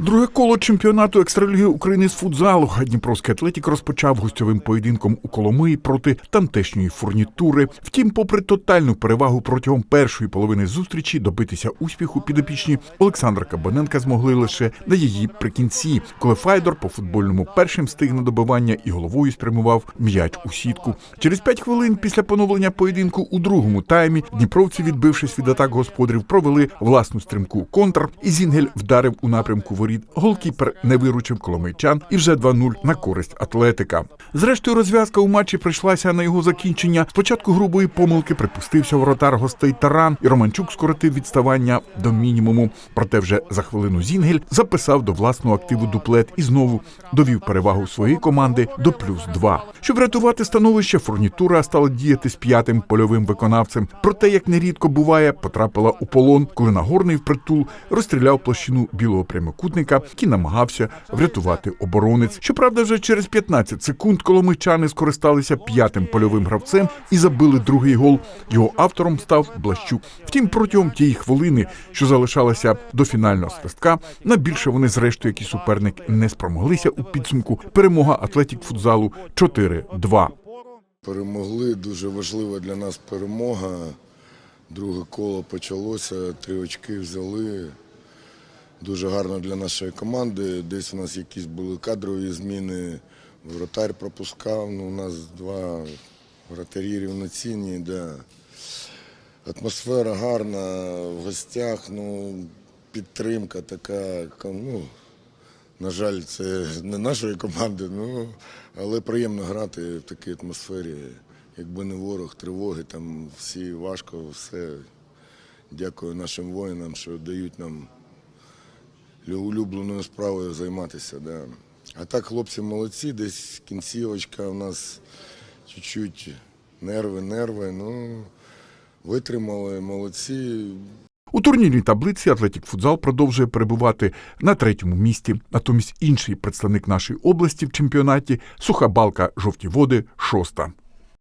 Друге коло чемпіонату екстраліги України з футзалу Дніпровський атлетік розпочав гостьовим поєдинком у Коломиї проти тамтешньої фурнітури. Втім, попри тотальну перевагу протягом першої половини зустрічі, добитися успіху підопічні Олександра Кабаненка змогли лише на її прикінці, коли Файдор по футбольному першим встиг на добивання і головою спрямував м'яч у сітку. Через п'ять хвилин після поновлення поєдинку у другому таймі дніпровці, відбившись від атак господарів, провели власну стрімку контр, і Зінгель вдарив у напрямку воріт. Голкіпер не виручив коломийчан і вже 2-0 на користь атлетика. Зрештою, розв'язка у матчі прийшлася на його закінчення. Спочатку грубої помилки припустився воротар гостей Таран, і Романчук скоротив відставання до мінімуму. Проте вже за хвилину Зінгель записав до власного активу дуплет і знову довів перевагу своєї команди до плюс 2. Щоб врятувати становище, фурнітура стала діяти з п'ятим польовим виконавцем. Проте, як нерідко буває, потрапила у полон, коли Нагорний впритул розстріляв площину білого прямокутника, який намагався врятувати оборонець. Щоправда, вже через 15 секунд коломийчани скористалися п'ятим польовим гравцем і забили другий гол. Його автором став Блащук. Втім, протягом тієї хвилини, що залишалася до фінального свистка, на більше вони, зрештою, як і суперник, не спромоглися у підсумку. Перемога Атлетік футзалу 4-2. Перемогли. Дуже важлива для нас перемога. Друге коло почалося, три очки взяли. Дуже гарно для нашої команди. Десь у нас якісь були кадрові зміни. Вратарь пропускав. Ну, у нас два вратарі рівноцінні. Да. Атмосфера гарна в гостях. Ну, підтримка така. Ну, на жаль, це не нашої команди, ну, але приємно грати в такій атмосфері. Якби не ворог, тривоги, там всі важко, все. Дякую нашим воїнам, що дають нам улюбленою справою займатися. Да. А так хлопці молодці, десь кінцівочка у нас чуть-чуть нерви, нерви. Ну, витримали, молодці. У турнірній таблиці Атлетік Футзал продовжує перебувати на третьому місці. Натомість інший представник нашої області в чемпіонаті Суха Балка Жовті Води шоста.